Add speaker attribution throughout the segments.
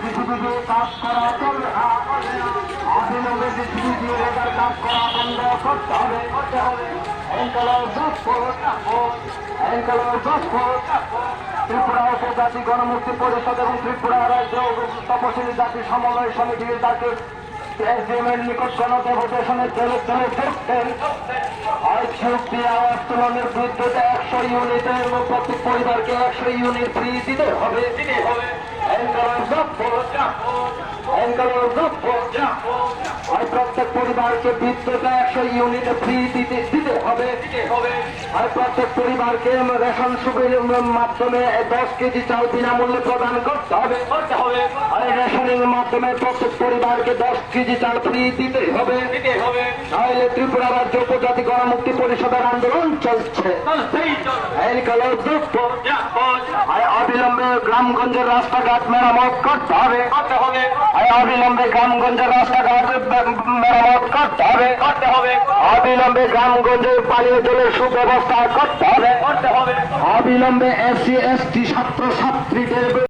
Speaker 1: পৃথিবীতে কাজ করা চলবে আদিলকে পৃথিবীতে কাজ করা বন্ধ করতে হবে করতে হবে এনকালার দোষ এনকালার দোষ ত্রিপুরা উপজাতি গণমুক্তি পরিষদ এবং ত্রিপুরা রাজ্য তপশিলী জাতি সমন্বয় সমিতির তাকে এসডিএম এর নিকট গণদেবদেশনের জলে জলে শক্তি আওয়াজ তুলনের বিদ্যুৎ একশো ইউনিটের প্রতি পরিবারকে একশো ইউনিট ফ্রি দিতে হবে। দিতে হবে। আর প্রত্যেক পরিবারকে বিদ্যুৎ একশো ইউনিট ফ্রি দিতে দিতে হবে। আর প্রত্যেক পরিবারকে রেশন সুবিধার মাধ্যমে দশ কেজি চাল বিনামূল্যে প্রদান করতে হবে। আর রেশনের মাধ্যমে প্রত্যেক পরিবারকে দশ কেজি চাল ফ্রি দিতে হবে। তাহলে ত্রিপুরা রাজ্য উপজাতি গণমুক্তি পরিষদের আন্দোলন চলছে। অবিলম্বে গ্রামগঞ্জের রাস্তাঘাট মেরামত করতে হবে। অবিলম্বে গ্রামগঞ্জের রাস্তাঘাট মেরামত করতে হবে। অবিলম্বে গ্রামগঞ্জে পানীয় জলের সুব্যবস্থা করতে হবে। অবিলম্বে এসসি, এসটি ছাত্র ছাত্রীদের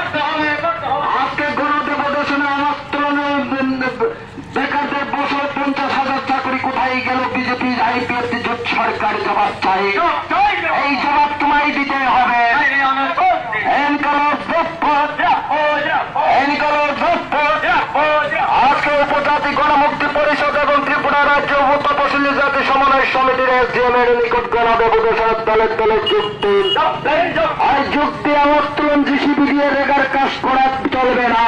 Speaker 1: জাতি গণমুক্তি পরিষদ এবং ত্রিপুরা রাজ্য উপতপশিলী জাতি সমন্বয় সমিতির এসডিএম এর নিকট গণব্যবসার দলের দলের যুক্তি। আর যুক্তি আমার জিসিবি দিয়ে রেগার কাজ করা চলবে না।